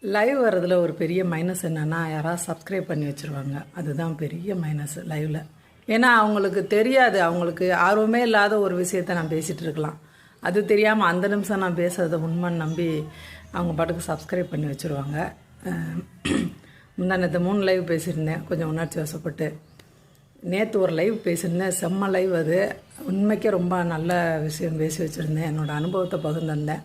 Live வர்றதுல ஒரு பெரிய மைனஸ் என்னென்னா யாராவது சப்ஸ்கிரைப் பண்ணி வச்சுருவாங்க. அதுதான் பெரிய மைனஸ் லைவில் ஏன்னா அவங்களுக்கு தெரியாது. அவங்களுக்கு ஆர்வமே இல்லாத ஒரு விஷயத்த நான் பேசிகிட்டு இருக்கலாம். அது தெரியாமல் அந்த நிமிஷம் நான் பேசுகிறத உண்மைன்னு நம்பி அவங்க பாட்டுக்கு சப்ஸ்கிரைப் பண்ணி வச்சுருவாங்க. முந்தானத்தை மூணு லைவ் பேசியிருந்தேன். கொஞ்சம் உணர்ச்சி வசப்பட்டு. நேற்று ஒரு லைவ் பேசியிருந்தேன். செம்ம லைவ் அது. உண்மைக்கே ரொம்ப நல்ல விஷயம் பேசி வச்சுருந்தேன். என்னோடய அனுபவத்தை பகிர்ந்திருந்தேன்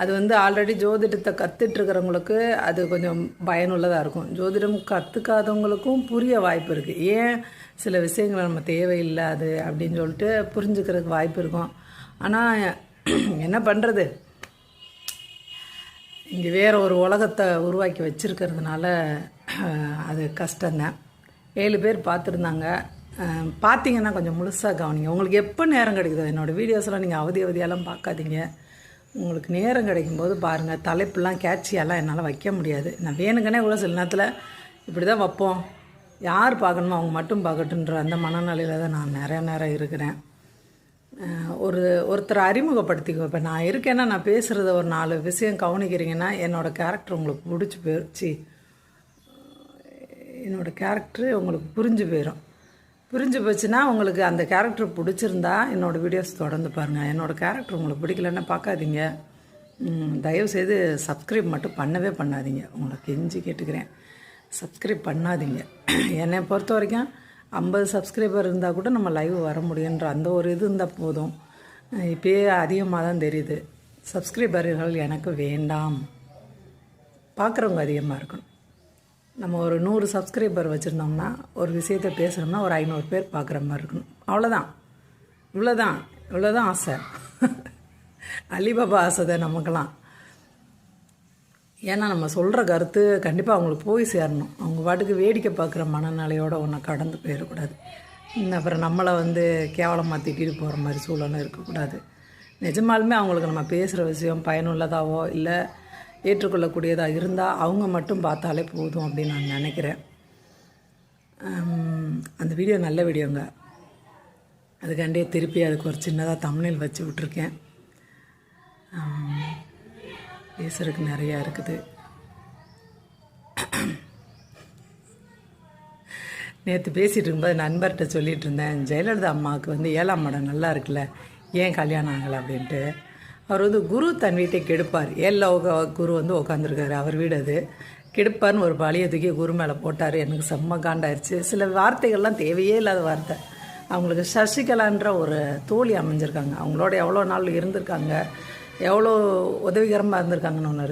அது வந்து ஆல்ரெடி ஜோதிடத்தை கற்றுட்ருக்கிறவங்களுக்கு அது கொஞ்சம் பயனுள்ளதாக இருக்கும். ஜோதிடம் கற்றுக்காதவங்களுக்கும் புரிய வாய்ப்பு இருக்குது ஏன் சில விஷயங்களை நம்ம தேவையில்லை அது அப்படின்னு சொல்லிட்டு புரிஞ்சுக்கிறதுக்கு வாய்ப்பு இருக்கும். ஆனால் என்ன பண்ணுறது இங்கே வேறு ஒரு உலகத்தை உருவாக்கி வச்சுருக்கிறதுனால அது கஷ்டம்தான். ஏழு பேர் பார்த்துருந்தாங்க. பார்த்தீங்கன்னா கொஞ்சம் முழுசாக கவனிங்க. உங்களுக்கு எப்போ நேரம் கிடைக்குதோ என்னோடய வீடியோஸ்லாம் நீங்கள் அவதி அவதியெல்லாம் பார்க்காதீங்க. உங்களுக்கு நேரம் கிடைக்கும்போது பாருங்கள் தலைப்புலாம் கேட்சியெல்லாம் என்னால் வைக்க முடியாது. நான் வேணுங்கன்னே கூட சில நேரத்தில் இப்படி தான் வைப்போம். யார் பார்க்கணுமோ அவங்க மட்டும் பார்க்கட்டுன்ற அந்த மனநிலையில் தான் நான் நிறைய நேரம் இருக்கிறேன். ஒரு ஒருத்தரை அறிமுகப்படுத்திக்கோ. இப்போ நான் இருக்கேன்னா நான் பேசுகிறத ஒரு நாலு விஷயம் கவனிக்கிறீங்கன்னா என்னோடய கேரக்டர் உங்களுக்கு பிடிச்சி போயிடுச்சு என்னோடய கேரக்டர் உங்களுக்கு புரிஞ்சு போயிடும் புரிஞ்சு போச்சுன்னா உங்களுக்கு அந்த கேரக்டர் பிடிச்சிருந்தா என்னோடய வீடியோஸ் தொடர்ந்து பாருங்கள் என்னோடய கேரக்டர் உங்களுக்கு பிடிக்கலன்னு பார்க்காதீங்க. தயவுசெய்து சப்ஸ்கிரைப் மட்டும் பண்ணவே பண்ணாதீங்க. உங்களை கெஞ்சி கேட்டுக்கிறேன். சப்ஸ்கிரைப் பண்ணாதீங்க. என்னை பொறுத்த வரைக்கும் ஐம்பது சப்ஸ்கிரைபர் இருந்தால் கூட நம்ம லைவ் வர முடியுன்ற அந்த ஒரு இது இருந்தால் போதும். இப்போயே அதிகமாக தான் தெரியுது. சப்ஸ்கிரைபர்கள் எனக்கு வேண்டாம். பார்க்குறவங்க அதிகமாக இருக்கணும். நம்ம ஒரு நூறு சப்ஸ்கிரைபர் வச்சுருந்தோம்னா ஒரு விஷயத்த பேசுகிறோம்னா ஒரு ஐநூறு பேர் பார்க்குற மாதிரி இருக்கணும். அவ்வளோதான் இவ்வளோதான் இவ்வளோதான் ஆசை. அலிபாபா ஆசை தான் நமக்கெல்லாம். ஏன்னா நம்ம சொல்கிற கருத்து கண்டிப்பாக அவங்களுக்கு போய் சேரணும். அவங்க பாட்டுக்கு வேடிக்கை பார்க்குற மனநிலையோடு ஒன்றை கடந்து போயிடக்கூடாது. அப்புறம் நம்மளை வந்து கேவலமாக திட்டிட்டு போகிற மாதிரி சூழலும் இருக்கக்கூடாது. நிஜமாலுமே அவங்களுக்கு நம்ம பேசுகிற விஷயம் பயனுள்ளதாவோ இல்லை ஏற்றுக்கொள்ளக்கூடியதாக இருந்தால் அவங்க மட்டும் பார்த்தாலே போதும் அப்படின்னு நான் நினைக்கிறேன். அந்த வீடியோ நல்ல வீடியோங்க. அதுக்காண்டியே திருப்பி அதுக்கு ஒரு சின்னதாக தமிழில் வச்சு விட்ருக்கேன் பேசுறதுக்கு நிறையா இருக்குது. நேற்று பேசிகிட்டு இருக்கும்போது நண்பர்கிட்ட சொல்லிகிட்டு இருந்தேன் ஜெயலலிதா அம்மாவுக்கு வந்து ஏழாம் மடம் நல்லா இருக்குல்ல ஏன் கல்யாணம் ஆகலை அப்படின்ட்டு. அவர் வந்து குரு தன் வீட்டை கெடுப்பார். ஏழில் குரு வந்து உட்காந்துருக்காரு அவர் வீடு அது. கெடுப்பார்னு ஒரு பழைய தூக்கி குரு மேலே போட்டார். எனக்கு செம்ம காண்டாயிருச்சு. சில வார்த்தைகள்லாம் தேவையே இல்லாத வார்த்தை. அவங்களுக்கு சசிகலான்ற ஒரு தோழி அமைஞ்சிருக்காங்க. அவங்களோட எவ்வளோ நாள் இருந்திருக்காங்க எவ்வளோ உதவிகரமாக இருந்திருக்காங்கன்னு ஒன்று